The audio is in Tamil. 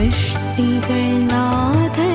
சஷ்டிகள் நாதன்